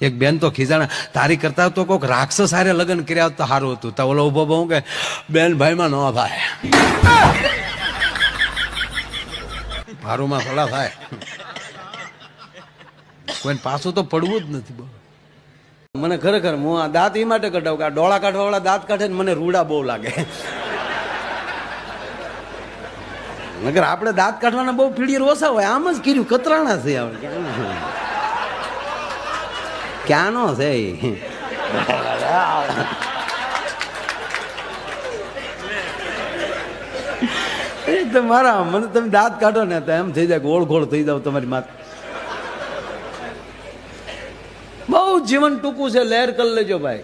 એક બેન તો ખીજાણા, તારી કરતા તો કોઈક રાક્ષસ હારે લગ્ન કર્યા તો સારું હતું. તો ઓલો ઊભો બહુ કે, બેન, ભાઈમાં ન ભાઈ મારુંમાં ભલા થાય. કોઈને પાછું તો પડવું જ નથી બહુ. મને ખરેખર હું આ દાંત એ માટે કઢાવું કે આ ડોળા કાઢવા વાળા દાંત કાઢે ને મને રૂડા બહુ લાગે. નગર આપણે દાંત કાઢવાના બહુ પીડી ઓછા હોય, આમ જ કર્યું, કતરાણા છે આપણે. ક્યાંનો? છે એ તો મારા, મને તમે દાંત કાઢો ને તો એમ થઈ જાય ગોળ ગોળ થઈ જાવ તમારી માથે બહુ જીવન ટૂંકું છે, લહેર કરી લેજો ભાઈ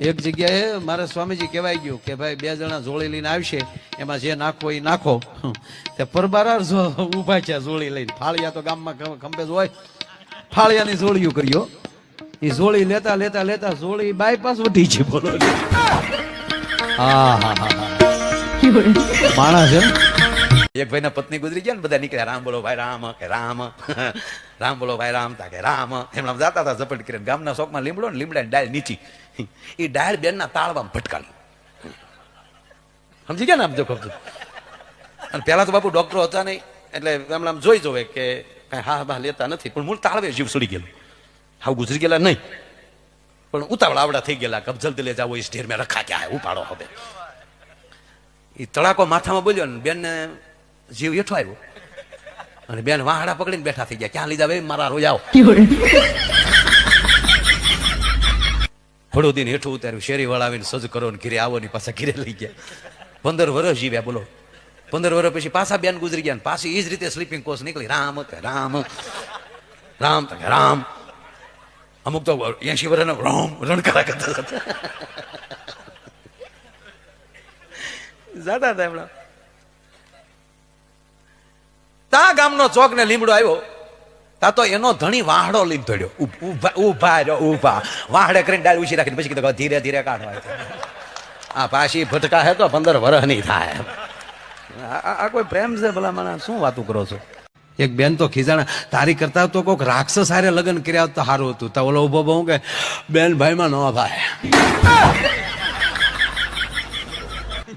એક જગ્યાએ મારે સ્વામીજી કહેવાય ગયું કે ભાઈ, બે જણા જોળી લઈને આવશે, એમાં જે નાખો એ નાખો. તે પરબારા ઊભા છે જોળી લઈને. ફાળિયા તો ગામમાં ખંભે હોય. ફાળિયાની જોળીઓ કર્યો. એ જોળી લેતા લેતા લેતા જોળી બાયપાસ વધી છે બોલો. હા હા હા એમ. એક ભાઈના પત્ની ગુજરી ગયા ને બધા નીકળ્યા, રામ બોલો ભાઈ, રામ, કે રામ. રામ બોલો ભાઈ, રામ તા કે રામ. એમના જતા હતા ઝપટ કરીને ગામના શોખમાં લીમડો ને લીમડાની ડાળ નીચી. એ ડાળ બેનના તાળવામાં ભટકાણી સમજી ગયા ને આમ જો ખબર અને પહેલા તો બાપુ ડોક્ટરો હતા નહીં એટલે એમ આમ જોઈ જોવે કે કાંઈ હા બા લેતા નથી પણ મૂળ તાળવે જીવ સડી ગયેલો. હાવ ગુજરી ગયેલા નહીં. પણ ઉતાવળ આવડા થઈ ગયેલા કબ જલ્દી લે જાવો એ ઢેર મેં રખા ક્યાં હે ઉપાડો હવે. એ તળાકો માથામાં બોલ્યો ને બેનને જીવ હેઠો આવ્યો. અને બેન વાહડા પકડીને બેઠા થઈ ગયા. ક્યાં લીધા ભાઈ મારા રોજ આવો. ભડોદીને હેઠું ઉતાર્યું. શેરીવાળા આવીને સજ કરો ને ઘીરે આવો ને પાછા ઘીરે લઈ ગયા. પંદર વર્ષ જીવ્યા, બોલો. પંદર વર્ષ પછી પાછા બેન ગુજરી ગયા પાછી એ જ રીતે સ્લીપિંગ કોર્સ નીકળી. રામ રામ. રામ રામ. અમુક તો એસી વર્ષનો રામ રણકારા કરતા જાતા હતા એમના. તા ગામનો ચોક ને લીમડો આવ્યો. તા તો એનો ધણી વાહડો લઈને ધડ્યો ઉભ- રહ્યો, ઊભા. વાહડે કરીને ડાળ ઉછી રાખીને પછી કીધું ધીરે ધીરે કાઢવા આ પાછી ભટકા હે તો પંદર વર્ષ નહીં થાય. આ- કોઈ પ્રેમ છે ભલા મને શું વાતું કરો છો? એક બેન તો ખીજાણા, તારી કરતા તો કોઈક રાક્ષસ હારે લગ્ન કર્યા તો સારું હતું. તો ઓલો ઊભો બહુ કે, બેન, ભાઈમાં ન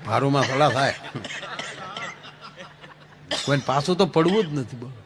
મારું માં ભલા થાય. કોઈ પાછું તો પડવું જ નથી બોલો